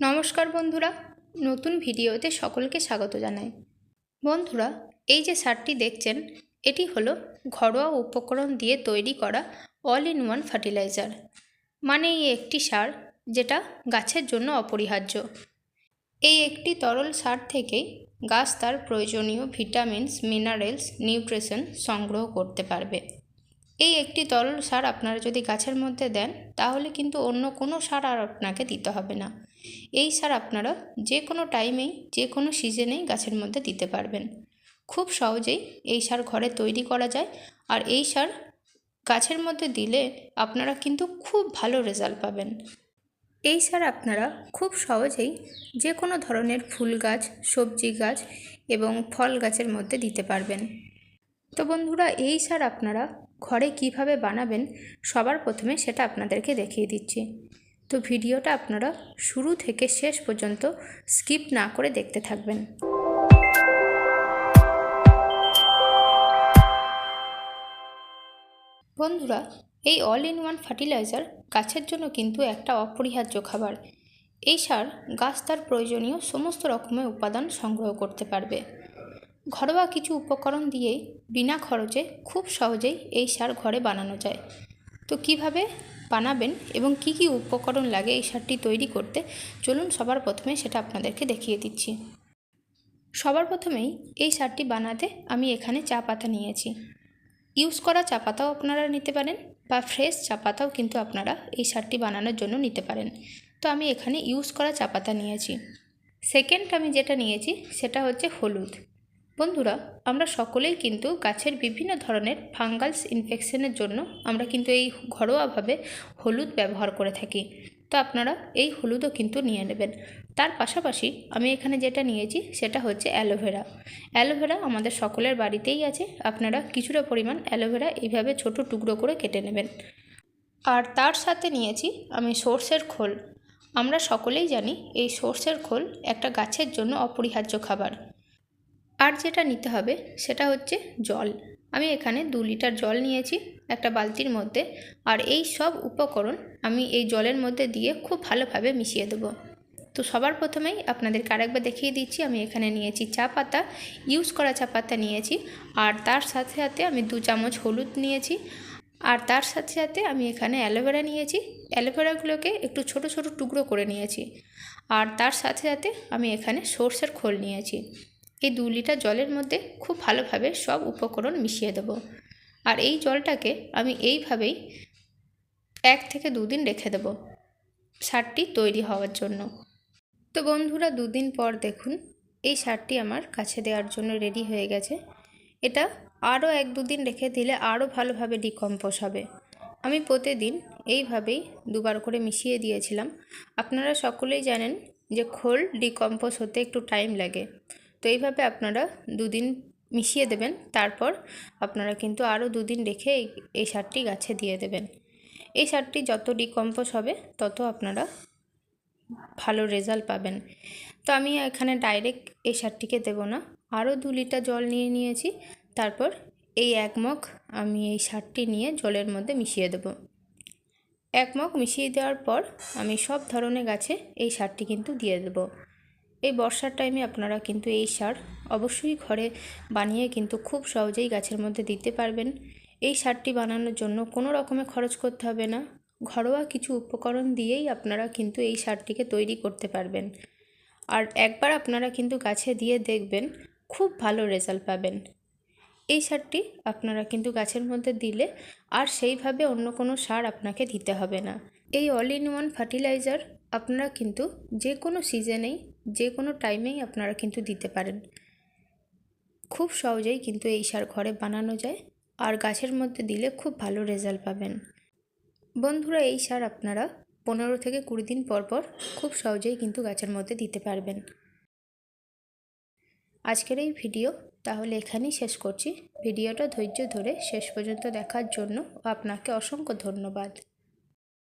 নমস্কার বন্ধুরা, নতুন ভিডিওতে সকলকে স্বাগত জানাই। বন্ধুরা, এই যে সারটি দেখছেন, এটি হলো ঘরোয়া উপকরণ দিয়ে তৈরি করা অল ইন ওয়ান ফার্টিলাইজার মানে এই একটি সার যেটা গাছের জন্য অপরিহার্য। এই একটি তরল সার থেকেই গাছ তার প্রয়োজনীয় ভিটামিনস মিনারেলস নিউট্রিশন সংগ্রহ করতে পারবে। এই একটি তরল সার আপনারা যদি গাছের মধ্যে দেন, তাহলে কিন্তু অন্য কোনো সার আর আপনাকে দিতে হবে না। এই সার আপনারা যে কোনো টাইমেই যে কোনো সিজনেই গাছের মধ্যে দিতে পারবেন। খুব সহজেই এই সার ঘরে তৈরি করা যায়। আর এই সার গাছের মধ্যে দিলে আপনারা কিন্তু খুব ভালো রেজাল্ট পাবেন। এই সার আপনারা খুব সহজেই যে কোনো ধরনের ফুল গাছ, সবজি গাছ এবং ফল গাছের মধ্যে দিতে পারবেন। তো বন্ধুরা, এই সার আপনারা ঘরে কীভাবে বানাবেন সবার প্রথমে সেটা আপনাদেরকে দেখিয়ে দিচ্ছি। তো ভিডিওটা আপনারা শুরু থেকে শেষ পর্যন্ত স্কিপ না করে দেখতে থাকবেন। বন্ধুরা, এই অল ইন ওয়ান ফার্টিলাইজার গাছের জন্য কিন্তু একটা অপরিহার্য খাবার। এই সার গাছ তার প্রয়োজনীয় সমস্ত রকমের উপাদান সংগ্রহ করতে পারবে। ঘরোয়া কিছু উপকরণ দিয়েই বিনা খরচে খুব সহজেই এই সার ঘরে বানানো যায়। তো কীভাবে বানাবেন এবং কি কি উপকরণ লাগে এই সারটি তৈরি করতে? চলুন সবার প্রথমে সেটা আপনাদেরকে দেখিয়ে দিচ্ছি। সবার প্রথমেই এই সারটি বানাতে আমি এখানে চা পাতা নিয়েছি। ইউজ করা চা পাতাও আপনারা নিতে পারেন বা ফ্রেশ চা পাতাও কিন্তু আপনারা এই সারটি বানানোর জন্য নিতে পারেন। তো আমি এখানে ইউজ করা চা পাতা নিয়েছি। সেকেন্ড আমি যেটা নিয়েছি সেটা হচ্ছে হলুদ। বন্ধুরা, আমরা সকলেই কিন্তু গাছের বিভিন্ন ধরনের ফাঙ্গালস ইনফেকশনের জন্য আমরা কিন্তু এই ঘরোয়াভাবে হলুদ ব্যবহার করে থাকি। তো আপনারা এই হলুদও কিন্তু নিয়ে নেবেন। তার পাশাপাশি আমি এখানে যেটা নিয়েছি সেটা হচ্ছে অ্যালোভেরা। অ্যালোভেরা আমাদের সকলের বাড়িতেই আছে, আপনারা কিছুটা পরিমাণ অ্যালোভেরা এইভাবে ছোট টুকরো করে কেটে নেবেন। আর তার সাথে নিয়েছি আমি সর্ষের খোল। আমরা সকলেই জানি এই সর্ষের খোল একটা গাছের জন্য অপরিহার্য খাবার। আর যেটা নিতে হবে সেটা হচ্ছে জল। আমি এখানে দু লিটার জল নিয়েছি একটা বালতির মধ্যে আর এই সব উপকরণ আমি এই জলের মধ্যে দিয়ে খুব ভালোভাবে মিশিয়ে দেবো। তো সবার প্রথমেই আপনাদেরকে আরেকবার দেখিয়ে দিচ্ছি, আমি এখানে নিয়েছি চা পাতা, ইউজ করা চা পাতা নিয়েছি আর তার সাথে সাথে আমি দু চামচ হলুদ নিয়েছি আর তার সাথে সাথে আমি এখানে অ্যালোভেরা নিয়েছি। অ্যালোভেরাগুলোকে একটু ছোট ছোট টুকরো করে নিয়েছি আর তার সাথে সাথে আমি এখানে সর্ষের খোল নিয়েছি। এই দু লিটার জলের মধ্যে খুব ভালোভাবে সব উপকরণ মিশিয়ে দেবো। আর এই জলটাকে আমি এইভাবেই এক থেকে দুদিন রেখে দেবো সারটি তৈরি হওয়ার জন্য। তো বন্ধুরা, দুদিন পর দেখুন, এই সারটি আমার কাছে দেওয়ার জন্য রেডি হয়ে গেছে। এটা আরও এক দুদিন রেখে দিলে আরও ভালোভাবে ডিকম্পোজ হবে। আমি প্রতিদিন এইভাবেই দুবার করে মিশিয়ে দিয়েছিলাম। আপনারা সকলেই জানেন যে খোল ডিকম্পোজ হতে একটু টাইম লাগে। তো এইভাবে আপনারা দুদিন মিশিয়ে দেবেন। তারপর আপনারা কিন্তু আরও দুদিন রেখে এই সারটি গাছে দিয়ে দেবেন। এই সারটি যত ডিকম্পোজ হবে, তত আপনারা ভালো রেজাল্ট পাবেন। তো আমি এখানে ডাইরেক্ট এই সারটিকে দেবো না। আরও দু লিটার জল নিয়ে নিয়েছি। তারপর এই এক মগ আমি এই সারটি নিয়ে জলের মধ্যে মিশিয়ে দেব। এক মগ মিশিয়ে দেওয়ার পর আমি সব ধরনের গাছে এই সারটি কিন্তু দিয়ে দেবো। এই বর্ষার টাইমে আপনারা কিন্তু এই সার অবশ্যই ঘরে বানিয়ে কিন্তু খুব সহজেই গাছের মধ্যে দিতে পারবেন। এই সারটি বানানোর জন্য কোনো রকমের খরচ করতে হবে না। ঘরোয়া কিছু উপকরণ দিয়েই আপনারা কিন্তু এই সারটিকে তৈরি করতে পারবেন। আর একবার আপনারা কিন্তু গাছে দিয়ে দেখবেন, খুব ভালো রেজাল্ট পাবেন। এই সারটি আপনারা কিন্তু গাছের মধ্যে দিলে আর সেইভাবে অন্য কোনো সার আপনাকে দিতে হবে না। এই অল ইন ওয়ান ফার্টিলাইজার আপনারা কিন্তু যে কোনো সিজনেই, যে কোনো টাইমেই আপনারা কিন্তু দিতে পারেন। খুব সহজেই কিন্তু এই সার ঘরে বানানো যায় আর গাছের মধ্যে দিলে খুব ভালো রেজাল্ট পাবেন। বন্ধুরা, এই সার আপনারা পনেরো থেকে কুড়ি দিন পর পর খুব সহজেই কিন্তু গাছের মধ্যে দিতে পারবেন। আজকের এই ভিডিও, তাহলে এখানেই শেষ করছি। ভিডিওটা ধৈর্য ধরে শেষ পর্যন্ত দেখার জন্য আপনাকে অসংখ্য ধন্যবাদ।